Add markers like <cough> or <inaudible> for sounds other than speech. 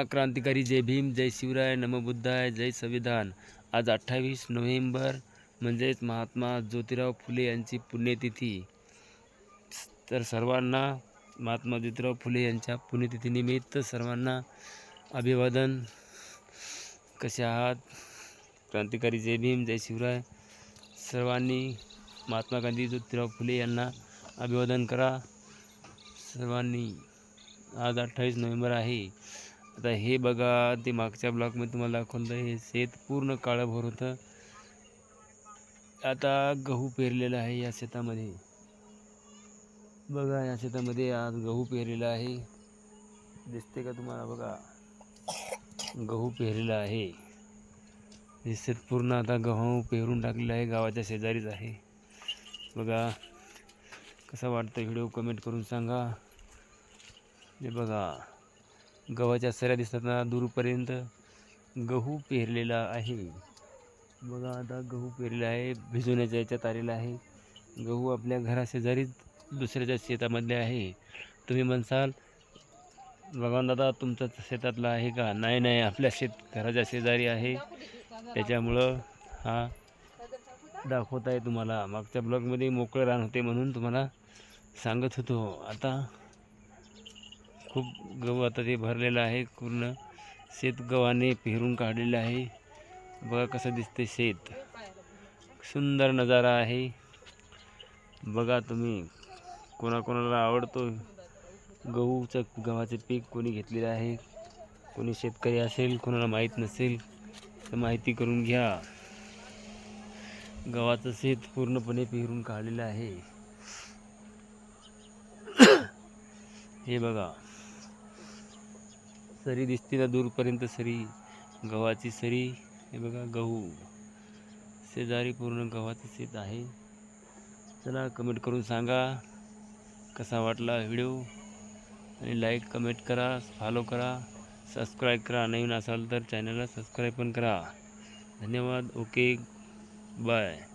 क्रांतिकारी जय भीम जय शिवराय नमबुद्धाय जय संविधान. आज अठ्ठावीस नोव्हेंबर म्हणजेच महात्मा ज्योतिराव फुले यांची पुण्यतिथी. तर सर्वांना महात्मा ज्योतिराव फुले यांच्या पुण्यतिथीनिमित्त सर्वांना अभिवादन. कसे आहात? क्रांतिकारी जय भीम जय शिवराय. सर्वांनी महात्मा गांधी ज्योतिराव फुले यांना अभिवादन करा. सर्वांनी आज अठ्ठावीस नोव्हेंबर आहे. आता हे बघा ते मागच्या ब्लॉकमध्ये तुम्हाला दाखवलं हे शेत पूर्ण काळंभर होतं. आता गहू पेरलेला आहे या शेतामध्ये. बघा या शेतामध्ये आज गहू पेरलेला आहे. दिसते का तुम्हाला? बघा गहू पेरलेला आहे. हे शेत पूर्ण आता गहू पेरून टाकलेलं आहे गावाच्या शेजारीच आहे. बघा कसा वाटतं व्हिडिओ कमेंट करून सांगा. हे बघा गव्हाच्या सऱ्या दिसतात ना दूरपर्यंत गहू पेरलेला आहे. बघा आता गहू पेरलेला आहे भिजवण्याच्या याच्यात आलेला आहे. गहू आपल्या घराशेजारीच दुसऱ्याच्या शेतामधले आहे. तुम्ही म्हणसाल भगवान दादा तुमचं शेतातला आहे का? नाही नाही आपल्या शेत घराच्या शेजारी आहे. त्याच्यामुळं हा दाखवत आहे तुम्हाला. मागच्या ब्लॉगमध्ये मोकळं रान होते म्हणून तुम्हाला सांगत होतो. आता खूप गहू आता ते भरलेलं आहे. पूर्ण शेत गव्हाने पेरून काढलेलं आहे. बघा कसं दिसते शेत. सुंदर नजारा आहे. बघा तुम्ही कोणाकोणाला आवडतो गहूचं गव्हाचे पीक कोणी घेतलेलं आहे? कोणी शेतकरी असेल कोणाला माहीत नसेल तर माहिती करून घ्या. गव्हाचं शेत पूर्णपणे पेरून काढलेलं आहे. <coughs> हे बघा. सरी दिसते ना दूरपर्यंत सरी. गव्हाची सरी. हे बघा गहू. शेजारी पूर्ण गव्हाचं शेत आहे. चला कमेंट करून सांगा कसा वाटला व्हिडिओ. आणि लाईक कमेंट करा फॉलो करा सबस्क्राईब करा. नवीन असाल तर चॅनलला सबस्क्राईब पण करा. धन्यवाद. Okay bye